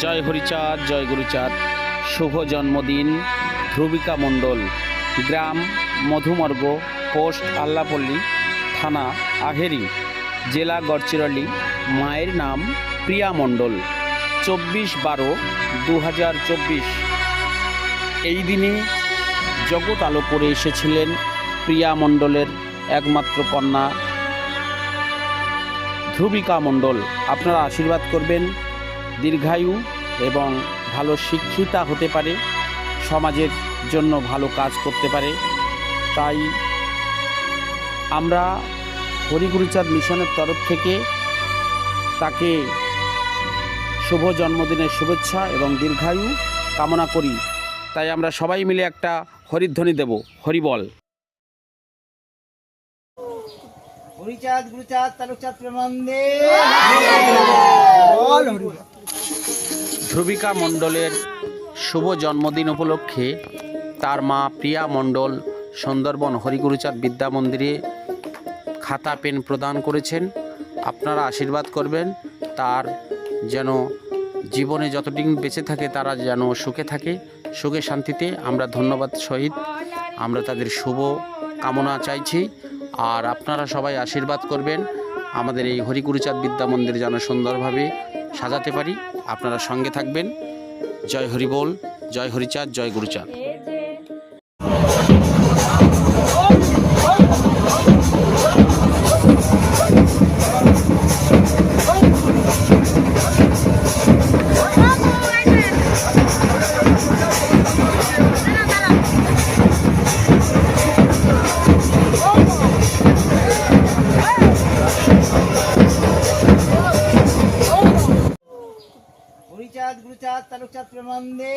জয় হরিচাঁদ, জয় গুরুচাঁদ। শুভ জন্মদিন, ধ্রুবিকা মণ্ডল, গ্রাম মধুমর্গ, পোস্ট আল্লাপল্লী, থানা আহেরি, জেলা গড়চিরলি। মায়ের নাম প্রিয়া মণ্ডল। চব্বিশ বারো দু হাজার চব্বিশ। এই দিনে জগৎ আলো করে এসেছিলেন প্রিয়া মণ্ডলের একমাত্র কন্যা ধ্রুবিকা মণ্ডল। আপনারা আশীর্বাদ করবেন। দীর্ঘায়ু এবং ভালো শিক্ষিতা হতে পারে সমাজের জন্য ভালো কাজ করতে পারে। তাই আমরা হরিগুরুচাঁদ মিশনের তরফ থেকে তাকে শুভ জন্মদিনের শুভেচ্ছা এবং দীর্ঘায়ু কামনা করি। তাই আমরা সবাই মিলে একটা হরিধ্বনি দেব হরিবল। হরিচাঁদ গুরুচাঁদ তালুকচাঁদ প্রেমানন্দে। ধ্রুবিকা মণ্ডলের শুভ জন্মদিন উপলক্ষে তার মা প্রিয়া মণ্ডল সুন্দরবন হরিগুরুচাঁদ বিদ্যা মন্দিরে খাতা, পেন প্রদান করেছেন। আপনারা আশীর্বাদ করবেন, তার যেন জীবনে যতদিন বেঁচে থাকে তারা যেন সুখে থাকে, সুখে শান্তিতে আমরা ধন্যবাদ সহিত আমরা তাদের শুভ কামনা চাইছি। আর আপনারা সবাই আশীর্বাদ করবেন, আমাদের এই হরিগুরুচাঁদ বিদ্যা মন্দির যেন সুন্দরভাবে সাজাতে পারি। আপনারা সঙ্গে থাকবেন। জয় হরিবোল জয় হরিচাঁদ জয় গুরুচাঁদ। হরিচাঁদ গুরুচাঁদ তালুকচাঁদ প্রেমানন্দে